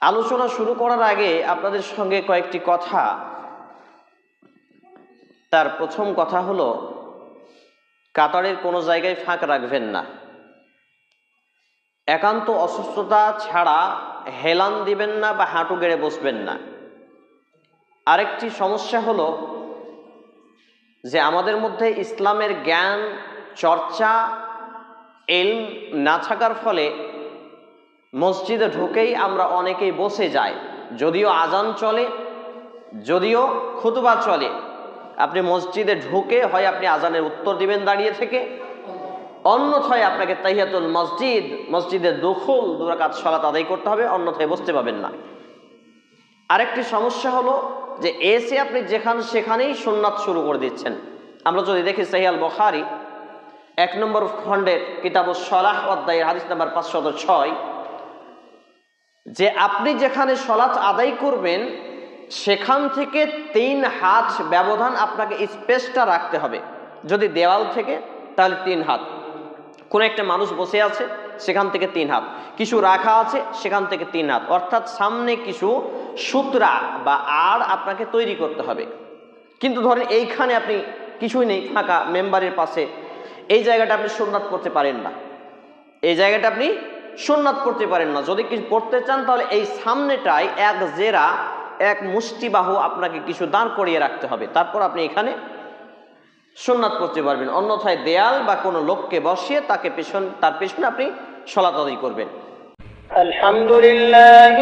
আলোচনা শুরু করার আগে আপনাদের সঙ্গে কয়েকটি কথা। তার প্রথম কথা হলো, কাতারের কোনো জায়গায় ফাঁক রাখবেন না। একান্ত অসুস্থতা ছাড়া হেলান দিবেন না বা হাঁটু গেড়ে বসবেন না। আরেকটি সমস্যা হলো যে আমাদের মধ্যে ইসলামের জ্ঞান, চর্চা এলম না থাকার ফলে মসজিদে ঢুকেই আমরা অনেকেই বসে যাই। যদিও আজান চলে, যদিও খুতবা চলে। আপনি মসজিদে ঢুকে হয় আপনি আজানের উত্তর দিবেন দাঁড়িয়ে থেকে। অন্যথায় আপনাকে তাহিয়াতুল মসজিদ মসজিদের দখল, দুরাকাত সলাত আদায় করতে হবে, অন্যথায় বসতে পাবেন না। আরেকটি সমস্যা হলো যে এসে আপনি যেখানে সেখানেই সুন্নাত শুরু করে দিচ্ছেন। আমরা যদি দেখি সাহিয়াল বখারি এক নম্বর খণ্ডের কিতাব সলাহ অধ্যায়ের হাদিস নাম্বার পাঁচশত ছয়। যে আপনি যেখানে সলাৎ আদায় করবেন, সেখান থেকে তিন হাত ব্যবধান আপনাকে স্পেসটা রাখতে হবে। যদি দেওয়াল থেকে, তাহলে তিন হাত। কোনো একটা মানুষ বসে আছে, সেখান থেকে তিন হাত। কিছু রাখা আছে, সেখান থেকে তিন হাত। অর্থাৎ সামনে কিছু সূত্রা বা আর আপনাকে তৈরি করতে হবে। কিন্তু ধরেন এইখানে আপনি কিছুই নেই, ফাঁকা, মেম্বারের পাশে এই জায়গাটা আপনি সোননাথ করতে পারেন না। এই জায়গাটা আপনি সোননাথ করতে পারেন না। যদি কিছু পড়তে চান, তাহলে এই সামনেটায় এক জেরা, এক মুষ্টিবাহু আপনাকে কিছু দাঁড় করিয়ে রাখতে হবে। তারপর আপনি এখানে সোননাথ করতে পারবেন। অন্যথায় দেয়াল বা কোনো লোককে বসিয়ে তাকে পেছন, তার পেছনে আপনি সলাত করবেন। আলহামদুলিল্লাহ